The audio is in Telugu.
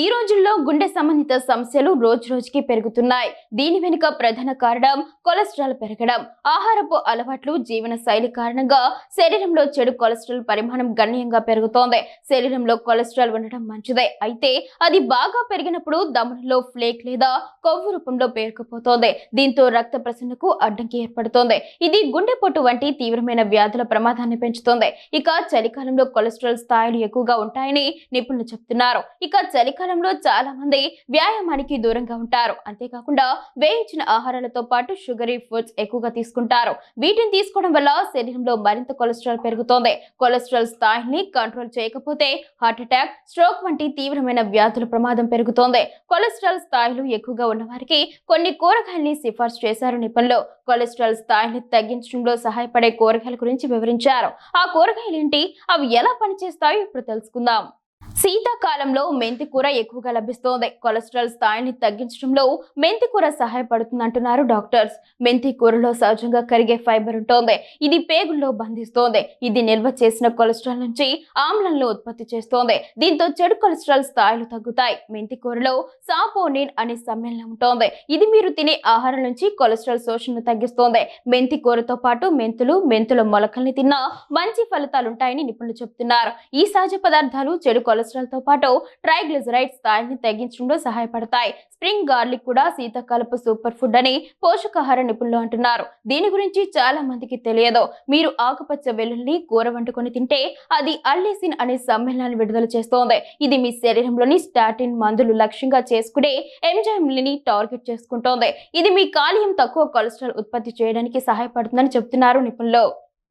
ఈ రోజుల్లో గుండె సంబంధిత సమస్యలు రోజు రోజుకి పెరుగుతున్నాయి. దీని వెనుక ప్రధాన కారణం కొలెస్ట్రాల్ పెరగడం. ఆహారపు అలవాట్లు జీవన శైలి కారణంగా శరీరంలో చెడు కొలెస్ట్రాల్ పరిమాణం గణనీయంగా పెరుగుతోంది. శరీరంలో కొలెస్ట్రాల్ ఉండడం మంచిదే. అయితే అది బాగా పెరిగినప్పుడు దమనంలో ఫ్లేక్ లేదా కొవ్వు రూపంలో పేరుకుపోతోంది. దీంతో రక్త ప్రసరణకు అడ్డంకి ఏర్పడుతోంది. ఇది గుండెపోటు వంటి తీవ్రమైన వ్యాధుల ప్రమాదాన్ని పెంచుతోంది. ఇక చలికాలంలో కొలెస్ట్రాల్ స్థాయిలు ఎక్కువగా ఉంటాయని నిపుణులు చెప్తున్నారు. ఇక చలికాలం చలికాలంలో చాలా మంది వ్యాయామానికి దూరంగా ఉంటారు. అంతేకాకుండా వేయించిన ఆహారాలతో పాటు షుగరీ ఫుడ్స్ ఎక్కువగా తీసుకుంటారు. వీటిని తీసుకోవడం వల్ల శరీరంలో మరింత కొలెస్ట్రాల్ పెరుగుతోంది. కొలెస్ట్రాల్ స్థాయిని కంట్రోల్ చేయకపోతే హార్ట్ అటాక్ స్ట్రోక్ వంటి తీవ్రమైన వ్యాధుల ప్రమాదం పెరుగుతోంది. కొలెస్ట్రాల్ స్థాయిలు ఎక్కువగా ఉన్న వారికి కొన్ని కూరగాయల్ని సిఫార్సు చేశారు నిపుణులు. కొలెస్ట్రాల్ స్థాయిని తగ్గించడంలో సహాయపడే కూరగాయల గురించి వివరించారు. ఆ కూరగాయలు ఏంటి అవి ఎలా పనిచేస్తాయో ఇప్పుడు తెలుసుకుందాం. శీతాకాలంలో మెంతి కూర ఎక్కువగా లభిస్తోంది. కొలెస్ట్రాల్ స్థాయిని తగ్గించడంలో మెంతి కూర సహాయపడుతుంది అంటున్నారు డాక్టర్స్. మెంతి కూరలో సహజంగా కరిగే ఫైబర్ ఉంటుంది. ఇది పేగుల్లో బంధిస్తోంది. ఇది నిల్వ చేసిన కొలెస్ట్రాల్ నుంచి ఆమ్లంలో ఉత్పత్తి చేస్తోంది. దీంతో చెడు కొలెస్ట్రాల్ స్థాయిలు తగ్గుతాయి. మెంతి కూరలో సాపోనిన్ అనే సమ్మేళనం ఉంటుంది. ఇది మీరు తినే ఆహారం నుంచి కొలెస్ట్రాల్ శోషణను తగ్గిస్తోంది. మెంతి కూరతో పాటు మెంతులు మెంతుల మొలకల్ని తిన్నా మంచి ఫలితాలుంటాయని నిపుణులు చెబుతున్నారు. ఈ సహజ పదార్థాలు చెడు కొలెస్ట్రాల్ కొలెస్ట్రాల్తో పాటు ట్రైగ్లిజరైడ్ స్థాయిని తగ్గించడంలో సహాయపడతాయి. స్ప్రింగ్ గార్లిక్ కూడా శీతాకాలపు సూపర్ ఫుడ్ అని పోషకాహార నిపుణులు అంటున్నారు. దీని గురించి చాలా మందికి తెలియదు. మీరు ఆకుపచ్చ వెల్లుల్ని కూర వండుకొని తింటే అది అల్లిసిన్ అనే సమ్మేళనాన్ని విడుదల చేస్తోంది. ఇది మీ శరీరంలోని స్టాటిన్ మందులు లక్ష్యంగా చేసుకునే ఎంజైమ్లని టార్గెట్ చేసుకుంటోంది. ఇది మీ కాలియం తక్కువ కొలెస్ట్రాల్ ఉత్పత్తి చేయడానికి సహాయపడుతుందని చెబుతున్నారు నిపుణులు.